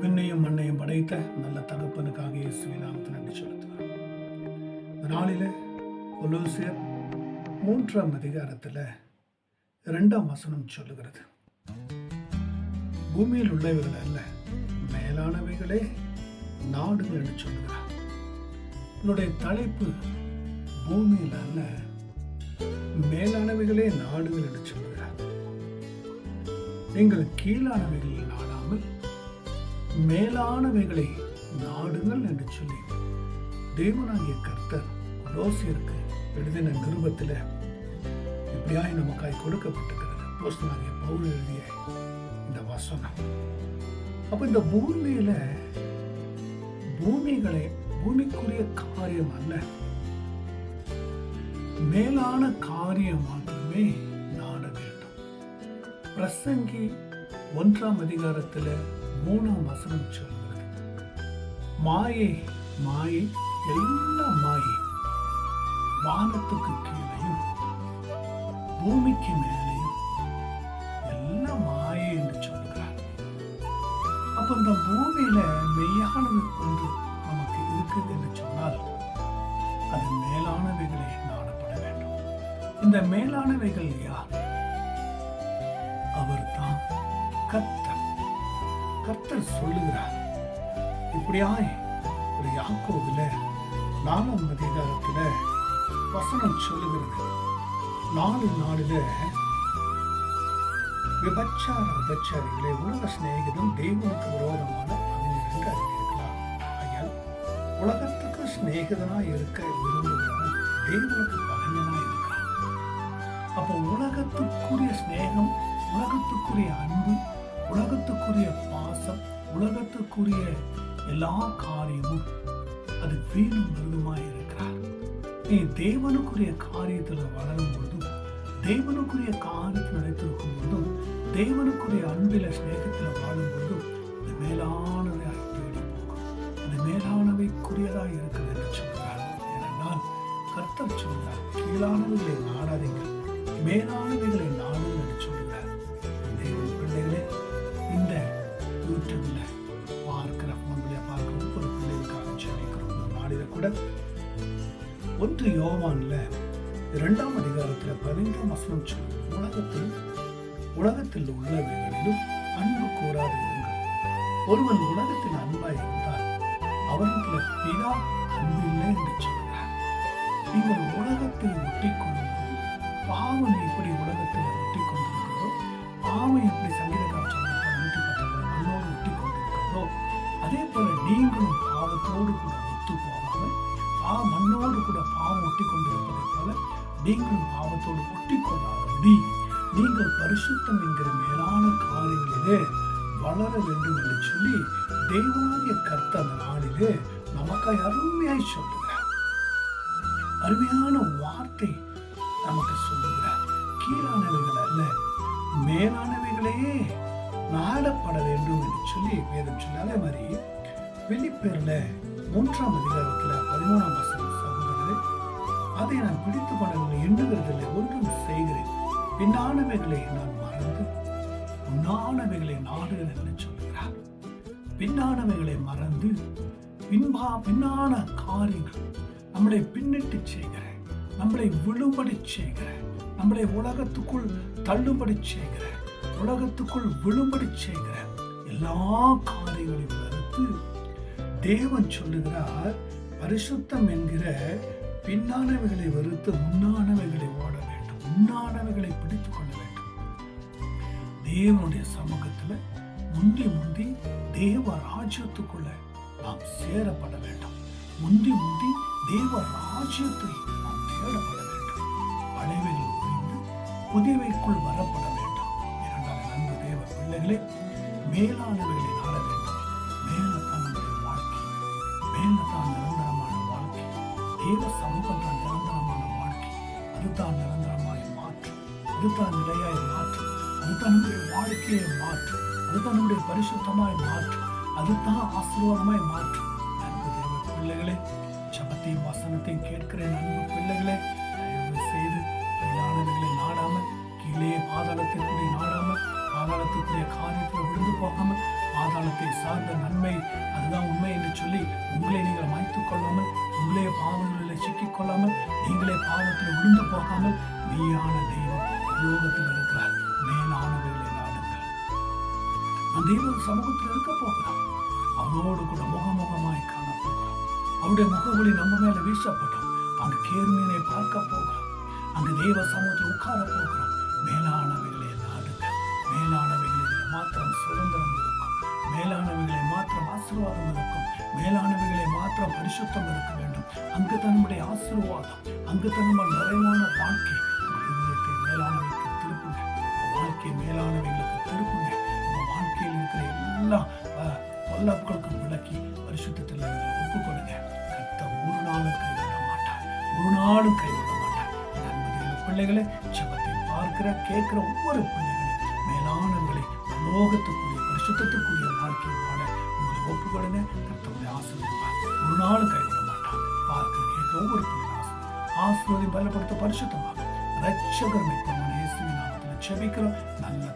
விண்ணையும் மண்ணையும் படைத்த நல்ல தகப்பனுக்காக இயேசுவின் நாமத்தை நன்றி செலுத்துகிறோம். இந்த நாளில் கொலோசியர் மூன்றாம் அதிகாரத்தில் இரண்டாம் வசனம் சொல்லுகிறது. பூமியில் உள்ளவைகள் அல்ல மேலானவைகளே நாடுகள் என்று சொல்லுகிறார். என்னுடைய தலைப்பு பூமியில் அல்ல மேலானவைகளே நாடுகள் என்று சொல்லுகிறார். நீங்கள் கீழானவைகளில் நாடு மேலானவைகளை நாடுங்கள் என்று சொல்லி தேவனாகிய கர்த்தர் ரோசியருக்கு எழுதின நிருபத்தில் இப்படியாய் நமக்காய் கொடுக்கப்பட்டிருக்கிறது. போஸ்தனாகிய பவுல் எழுதிய இந்த வசனம். அப்ப இந்த பூமியில பூமிகளை பூமிக்குரிய காரியம் அல்ல. மேலான காரியம் மாத்திரமே நாட வேண்டும் பிரசங்கி ஒன்றாம் அதிகாரத்தில் மூணாம் வசனம் சொல்கிறது. மாயை மாயை எல்லாம் மாயை வானத்துக்கு கீழையும் பூமிக்கு மேலேயும் எல்லாம் மாயை என்று சொல்கிறார். அப்ப இந்த பூமியில மெய்யானது ஒன்று நமக்கு இருக்குது என்று சொன்னால் அது மேலானவைகளை நாடப்பட வேண்டும். இந்த மேலானவைகள் கர்த்தர் சொல்லுகிறார். இப்படியாய் ஒரு யாக்கோவில் நாலாம் அதிகாரத்துல வசனம் சொல்லுகிறது. நாலு நாளில விபச்சார விபச்சாரிகளை உலக சிநேகிதம் தெய்வனுக்கு விரோதமான பகைஞர் என்று அறிவிக்கலாம் ஐயா உலகத்துக்கு சிநேகிதனாய் இருக்க விரும்புகிறவன் தெய்வனுக்கு பகைஞனாய் இருக்கிறான் அப்போ உலகத்துக்கு உலகத்துக்குரிய எல்லா காரியமும் அது வீணும் மிருதுமாய் இருக்கிறார். நீ தேவனுக்குரிய காரியத்துல வளரும் பொழுதும் தேவனுக்குரிய காரியத்தில் நினைத்திருக்கும் பொழுதும் தேவனுக்குரிய அன்பில சிநேகத்தில் வாழும் பொழுதும் அது மேலானவை தேடி போகும். அது மேலானவைக்குரியதாக இருக்கிறது என்று சொல்கிறார். ஏனென்றால் கர்த்தர் சொல்கிறார் கீழானவைகளை நாடாதீங்கள் மேலானவைகளை நாடுங்கள் கூட. ஒன்று யோவான்ல இரண்டாம் அதிகாரத்தில் பதினைந்தாம் வசனம் சொல்லும் உலகத்தில் உலகத்தில் உள்ளவர்களிலும் அன்பு கூறாது ஒருவன் உலகத்தில் அன்பாய் இருந்தால் அவனிடத்துல பிதா அன்பு இல்லை என்று சொல்கிறார் நீங்கள் உலகத்தை ஒட்டி கொள்ளும்போது பாவம் எப்படி உலகத்தில் ஒட்டி கொண்டிருக்கிறதோ பாவம் எப்படி சங்கீதக்காரர் சொன்னது நூற்றி பத்தொன்பது மண்ணோடு ஒட்டி கொண்டிருக்கிறதோ அதே போல நீங்களும் பாவத்தோடு கூட ஆ மண்ணோடு கூட பாவம் ஒட்டி கொண்டிருப்பதை போல நீங்களும் பாவத்தோடு ஒட்டி கொள்ளாதபடி நீங்கள் பரிசுத்தம் என்கிற மேலான காரியங்களிலே வளர வேண்டும் என்று சொல்லி தெய்வனாகிய கர்த்த அந்த நாளிலே நமக்காய் அருமையாய் சொல்லுகிறார். அருமையான வார்த்தை நமக்கு சொல்லுகிறார். கீழானவைகள் அல்ல மேலானவைகளே நாடப்பட வேண்டும் என்று சொல்லி வேதம் சொல்லி அதே மாதிரி வெளிப்பேர்ல மூன்றாம் அதிகாரத்தில் பதிமூணாம் வசனம் சகோதரரே அதை நான் பிடித்து கொண்டவர்களை எண்ணுகிறதில்லை ஒன்றும் செய்கிறேன். பின்னானவைகளை நான் மறந்து முன்னானவைகளை நாடுகள் என்று சொல்கிறார் பின்னானவைகளை மறந்து பின்பா பின்னான காரியங்கள் நம்மளை பின்னிட்டு செய்கிற நம்மளை விழும்படி செய்கிற நம்மளை உலகத்துக்குள் தள்ளும்படி செய்கிற உலகத்துக்குள் விழும்படி செய்கிற எல்லா காரியங்களையும் மறுத்து தேவன் சொல்லுகிறார் பரிசுத்தம் என்கிற பின்னானவைகளை வெறுத்து முன்னானவைகளை ஓட வேண்டும். முன்னானவைகளை பிடித்துக் கொள்ள வேண்டும். தேவனுடைய சமூகத்துல முந்தி முந்தி தேவ ராஜ்யத்துக்குள்ள நாம் சேரப்பட வேண்டும். முந்தி முந்தி தேவ ராஜ்யத்தை நாம் தேடப்பட வேண்டும். பழைவைகள் ஒழிந்து புதியவைக்குள் வரப்பட வேண்டும். இரண்டாம் நன்கு தேவ பிள்ளைகளே மேலானவைகளை தேவ சமூகம் தான் நிரந்தரமான வாழ்க்கை. அதுதான் நிரந்தரமாய் மாற்றும் அதுதான் நிலையாய் மாற்றும் அதுதான் நம்முடைய வாழ்க்கையை மாற்றும் அதுதான் நம்முடைய பரிசுத்தமாய் மாற்றும் அதுதான் ஆசீர்வாதமாய் மாற்றும் அன்பு தேவ பிள்ளைகளே சபத்தையும் வசனத்தையும் கேட்கிற அன்பு பிள்ளைகளே. தயவு செய்து மேலானவைகளை நாடாமல் கீழே பாதாளத்திற்குரிய நாடாமல் பாதாளத்திற்குரிய காரியத்தில் விழுந்து போகாமல் பாதாளத்தை சார்ந்த நன்மை அதுதான் உண்மை என்று சொல்லி உங்களை நீங்கள் மாய்த்து கொள்ளாமல் உங்களே பாவங்களில் சிக்கிக் கொள்ளாமல் நீங்களே பாவத்தில் விழுந்து போகாமல் மெய்யான தெய்வம் லோகத்தில் இருக்கிறார். மேலானவர்களை நாடுங்கள். நம் தெய்வ சமூகத்தில் இருக்க போகிறோம் அவரோடு கூட முகமுகமாய் காண போகிறோம் அவருடைய முகவழி நம்ம மேல வீசப்படும். அங்கு கேர்மீனை பார்க்க போகிறோம் அங்கு தெய்வ சமூகத்தில் ஆசீர்வாதம் இருக்கும் மேலானவைகளை மாற்ற பரிசுத்தம் இருக்க வேண்டும் அங்கு தன்னுடைய ஆசீர்வாதம் அங்கு தன்னுடைய நிறைவான வாழ்க்கை இதயத்தை மேலானவைக்கு திருப்புங்க வாழ்க்கை மேலானவைகளுக்கு திருப்புங்க உங்க வாழ்க்கையில் இருக்கிற எல்லா பொல்லாப்புகளுக்கும் விளக்கி பரிசுத்தத்தில் ஒப்புக் கொடுங்க கத்த ஒரு நாளும் கைவிட மாட்டார் ஒரு நாளும் கைவிட மாட்டார் பிள்ளைகளை சபத்தை பார்க்கிற கேட்கிற ஒவ்வொரு பிள்ளைகளும் மேலானவர்களை லோகத்துக்குரிய பரிசுத்தத்துக்குரிய வாழ்க்கையை வாழ உங்களை ஒப்புக் கொடுங்க கத்தவுடைய ஆசீர்வதிப்பார் ஒரு நாளும் கைவிட மாட்டார் பார்க்கிற கேட்கிற ஒவ்வொரு பிள்ளைகளும் ஆசீர்வதி பலப்படுத்த பரிசுத்தமாக ரட்சகர் மிக்கமான இயேசுவின் நாமத்தில் ஜெபிக்கிறோம் நல்ல